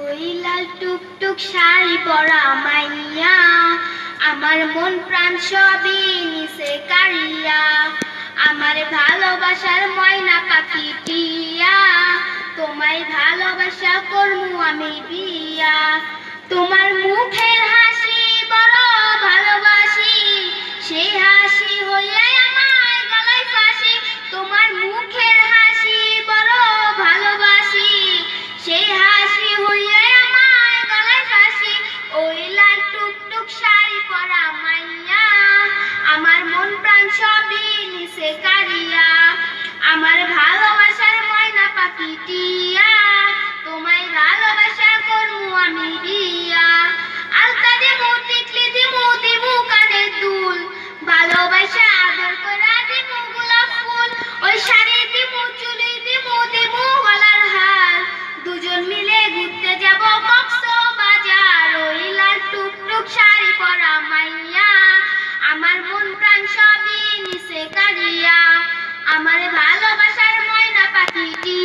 ওই লাল টুকটুক শাড়ি পরা মাইয়া। আমার মন প্রাণ সবই নিছে কারিয়া আমার ভালোবাসার ময়না পাখি টিয়া তোমায় ভালোবাসা করমু আমি দিছে আমার ভালোবাসার ময়না পাখিটিয়া তোমায় ভালোবাসা করব আমি বিয়া ভালোবাসার ময়না পাখিটি।